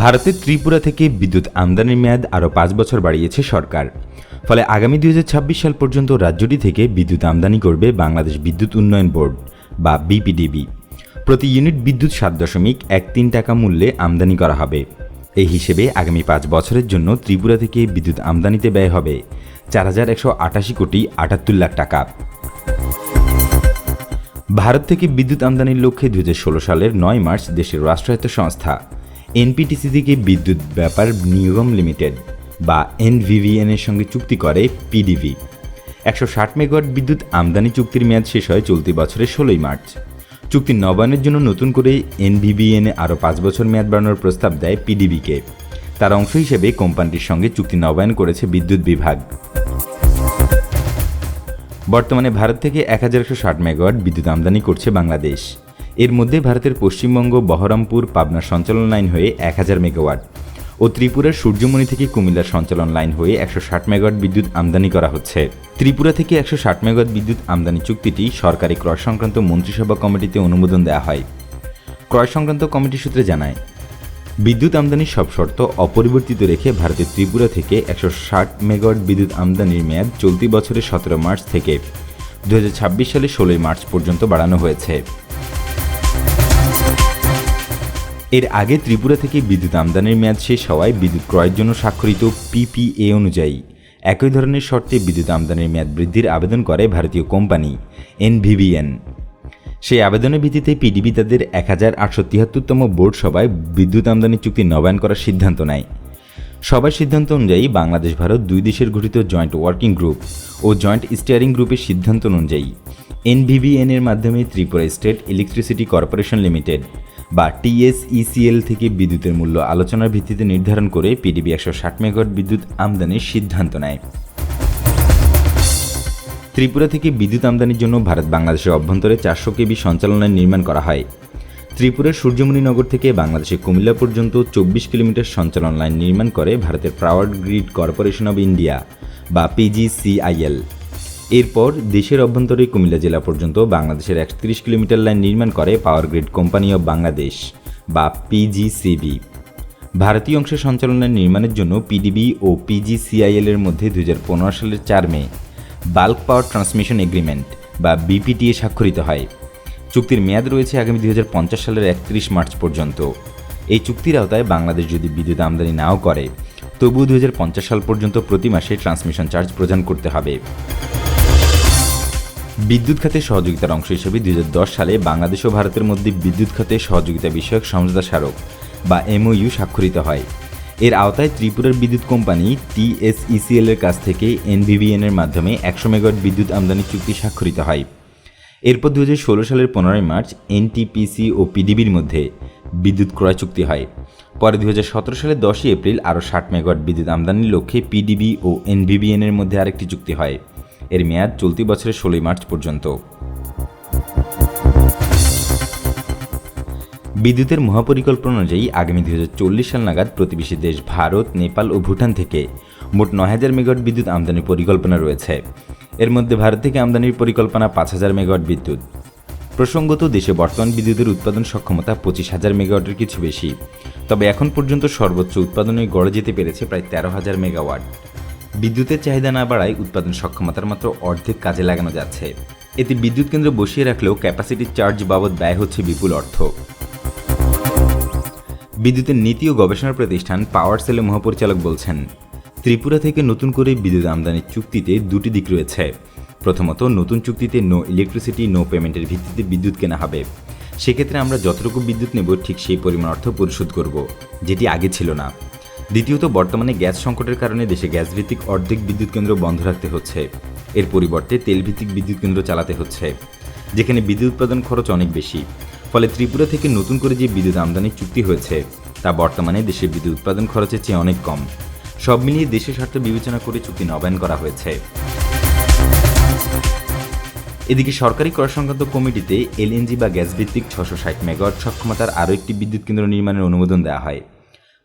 ভারতের ত্রিপুরা থেকে বিদ্যুৎ আমদানির মেয়াদ আরও পাঁচ বছর বাড়িয়েছে সরকার। ফলে আগামী দুই হাজার ছাব্বিশ সাল পর্যন্ত রাজ্যটি থেকে বিদ্যুৎ আমদানি করবে বাংলাদেশ বিদ্যুৎ উন্নয়ন বোর্ড, বা বিপিডিবি। প্রতি ইউনিট বিদ্যুৎ সাত দশমিক এক তিন টাকা মূল্যে আমদানি করা হবে। এই হিসেবে আগামী পাঁচ বছরের জন্য ত্রিপুরা থেকে বিদ্যুৎ আমদানিতে ব্যয় হবে চার হাজার একশো আটাশি কোটি আটাত্তর লাখ টাকা। ভারত থেকে বিদ্যুৎ আমদানির লক্ষ্যে দু হাজার ষোলো সালের নয় মার্চ দেশের রাষ্ট্রায়ত্ত সংস্থা এনপিটিসি থেকে বিদ্যুৎ ব্যাপার নিগম লিমিটেড বা এনভিভিএন এর সঙ্গে চুক্তি করে পিডিভি। একশো ষাট মেগাওয়াট বিদ্যুৎ আমদানি চুক্তির মেয়াদ শেষ হয় চলতি বছরের ষোলোই মার্চ। চুক্তি নবায়নের জন্য নতুন করে এনভিভিএন আরও পাঁচ বছর মেয়াদ বাড়ানোর প্রস্তাব দেয় পিডিবিকে তার অংশ হিসেবে কোম্পানিটির সঙ্গে চুক্তি নবায়ন করেছে বিদ্যুৎ বিভাগ। বর্তমানে ভারত থেকে এক হাজার একশো ষাট মেগাওয়াট বিদ্যুৎ আমদানি করছে বাংলাদেশ। এর মধ্যে ভারতের পশ্চিমবঙ্গ, বহরমপুর, পাবনা সঞ্চালন লাইন হয়ে এক হাজার মেগাওয়াট ও ত্রিপুরার সূর্যমণি থেকে কুমিল্লার সঞ্চালন লাইন হয়ে একশো ষাট মেগাওয়াট বিদ্যুৎ আমদানি করা হচ্ছে। ত্রিপুরা থেকে একশো ষাট মেগাওয়াট বিদ্যুৎ আমদানি চুক্তিটি সরকারি ক্রয় সংক্রান্ত মন্ত্রিসভা কমিটিতে অনুমোদন দেওয়া হয়। ক্রয় সংক্রান্ত কমিটি সূত্রে জানায়, বিদ্যুৎ আমদানির সব শর্ত অপরিবর্তিত রেখে ভারতের ত্রিপুরা থেকে একশো ষাট মেগাওয়াট বিদ্যুৎ আমদানির মেয়াদ চলতি বছরের সতেরো মার্চ থেকে দু হাজার ছাব্বিশ সালে ষোলোই মার্চ পর্যন্ত বাড়ানো হয়েছে। এর আগে ত্রিপুরা থেকে বিদ্যুৎ আমদানির মেয়াদ শেষ হওয়ায় বিদ্যুৎ ক্রয়ের জন্য স্বাক্ষরিত পিপিএ অনুযায়ী একই ধরনের শর্তে বিদ্যুৎ আমদানির মেয়াদ বৃদ্ধির আবেদন করে ভারতীয় কোম্পানি এনভিভিএন সেই আবেদনের ভিত্তিতে পিডিবি তাদের এক হাজার আটশো তিয়াত্তরতম বোর্ড সভায় বিদ্যুৎ আমদানি চুক্তি নবায়ন করার সিদ্ধান্ত নেয়। সবার সিদ্ধান্ত অনুযায়ী বাংলাদেশ, ভারত দুই দেশের গঠিত জয়েন্ট ওয়ার্কিং গ্রুপ ও জয়েন্ট স্টিয়ারিং গ্রুপের সিদ্ধান্ত অনুযায়ী এনভিভিএন এর মাধ্যমে Tripura state electricity corporation limited বা টিএসইসিএল থেকে বিদ্যুতের মূল্য আলোচনার ভিত্তিতে নির্ধারণ করে পিডিবি একশো ষাট মেগাওয়াট বিদ্যুৎ আমদানির সিদ্ধান্ত নেয়। ত্রিপুরা থেকে বিদ্যুৎ আমদানির জন্য ভারত বাংলাদেশের অভ্যন্তরে চারশো কেবি সঞ্চালনায় নির্মাণ করা হয়। ত্রিপুরার সূর্যমণিনগর থেকে বাংলাদেশের কুমিল্লা পর্যন্ত চব্বিশ কিলোমিটার সঞ্চালন লাইন নির্মাণ করে ভারতের power grid corporation of India বা পিজিসিআইএল এরপর দেশের অভ্যন্তরে কুমিল্লা জেলা পর্যন্ত বাংলাদেশের একত্রিশ কিলোমিটার লাইন নির্মাণ করে power grid company of Bangladesh, বা পিজিসিবি ভারতীয় অংশের সঞ্চালন লাইন নির্মাণের জন্য পিডিবি ও পিজিসিআইএল এর মধ্যে দু হাজার পনেরো সালের চার May bulk power transmission agreement বা বিপিটিএ স্বাক্ষরিত হয়। চুক্তির মেয়াদ রয়েছে আগামী দু হাজার পঞ্চাশ সালের একত্রিশ মার্চ পর্যন্ত। এই চুক্তির আওতায় বাংলাদেশ যদি বিদ্যুৎ আমদানি নাও করে, তবুও দু হাজার পঞ্চাশ সাল পর্যন্ত প্রতি মাসে ট্রান্সমিশন চার্জ প্রদান করতে হবে। বিদ্যুৎ খাতে সহযোগিতার অংশ হিসেবে দু হাজার দশ সালে বাংলাদেশ ও ভারতের মধ্যে বিদ্যুৎ খাতে সহযোগিতা বিষয়ক সমঝোতা স্মারক বা এমওইউ স্বাক্ষরিত হয়। এর আওতায় ত্রিপুরার বিদ্যুৎ কোম্পানি টিএসইসিএল এর কাছ থেকে এনভিভিএন এর মাধ্যমে একশো মেগাওয়াট বিদ্যুৎ আমদানি চুক্তি স্বাক্ষরিত হয়। এরপর দু হাজার ষোলো সালের পনেরোই মার্চ এনটিপিসি ও পিডিবির মধ্যে বিদ্যুৎ ক্রয় চুক্তি হয়। পরে দু হাজার সতেরো সালের দশই এপ্রিল আরও ষাট মেগাওয়াট বিদ্যুৎ আমদানির লক্ষ্যে পিডিবি ও এনভিভিএন এর মধ্যে আরেকটি চুক্তি হয়। এর মেয়াদ চলতি বছরের ষোলোই মার্চ পর্যন্ত। বিদ্যুতের মহাপরিকল্পনা অনুযায়ী আগামী দু হাজার চল্লিশ সাল নাগাদ প্রতিবেশী দেশ ভারত, নেপাল ও ভুটান থেকে মোট নয় হাজার মেগাওয়াট বিদ্যুৎ আমদানির পরিকল্পনা রয়েছে। এর মধ্যে ভারত থেকে আমদানির পরিকল্পনা পাঁচ হাজার মেগাওয়াট বিদ্যুৎ। প্রসঙ্গত, দেশে বর্তমান বিদ্যুতের উৎপাদন সক্ষমতা পঁচিশ হাজার মেগাওয়াটের কিছু বেশি। তবে এখন পর্যন্ত সর্বোচ্চ উৎপাদনে গড়ে যেতে পেরেছে প্রায় তেরো হাজার মেগাওয়াট। বিদ্যুতের চাহিদা না বাড়ায় উৎপাদন সক্ষমতার মাত্র অর্ধেক কাজে লাগানো যাচ্ছে। এতে বিদ্যুৎ কেন্দ্র বসিয়ে রাখলেও ক্যাপাসিটি চার্জ বাবদ ব্যয় হচ্ছে বিপুল অর্থ। বিদ্যুতের নীতি ও গবেষণা প্রতিষ্ঠান পাওয়ার সেলের মহাপরিচালক বলছেন, ত্রিপুরা থেকে নতুন করে বিদ্যুৎ আমদানির চুক্তিতে দুটি দিক রয়েছে। প্রথমত, নতুন চুক্তিতে নো ইলেকট্রিসিটি নো পেমেন্টের ভিত্তিতে বিদ্যুৎ কেনা হবে। সেক্ষেত্রে আমরা যতটুকু বিদ্যুৎ নেব, ঠিক সেই পরিমাণ অর্থ পরিশোধ করব, যেটি আগে ছিল না। দ্বিতীয়ত, বর্তমানে গ্যাস সংকটের কারণে দেশে গ্যাস ভিত্তিক অর্ধেক বিদ্যুৎ কেন্দ্র বন্ধ রাখতে হচ্ছে। এর পরিবর্তে তেল ভিত্তিক বিদ্যুৎ কেন্দ্র চালাতে হচ্ছে, যেখানে বিদ্যুৎ উৎপাদন খরচ অনেক বেশি। ফলে ত্রিপুরা থেকে নতুন করে যে বিদ্যুৎ আমদানির চুক্তি হয়েছে, তা বর্তমানে দেশের বিদ্যুৎ উৎপাদন খরচের চেয়ে অনেক কম। সব মিলিয়ে দেশের স্বার্থ বিবেচনা করে চুক্তি নবায়ন করা হয়েছে। এদিকে সরকারি ক্রয় সংক্রান্ত কমিটিতে এলএনজি বা গ্যাস ভিত্তিক ছশো ষাট মেগাওয়াট সক্ষমতার আরও একটি বিদ্যুৎ কেন্দ্র নির্মাণের অনুমোদন দেওয়া হয়।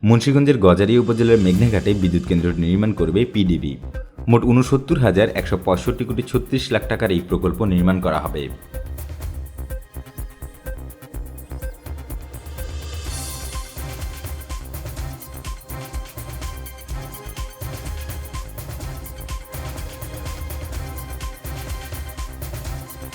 মুন্সীগঞ্জের গজারিয়া উপজেলার মেঘনাঘাটে বিদ্যুৎ কেন্দ্র নির্মাণ করবে পিডিবি। মোট উনসত্তর হাজার একশো পঁয়ষট্টি কোটি ছত্রিশ লাখ টাকার এই প্রকল্প নির্মাণ করা হবে।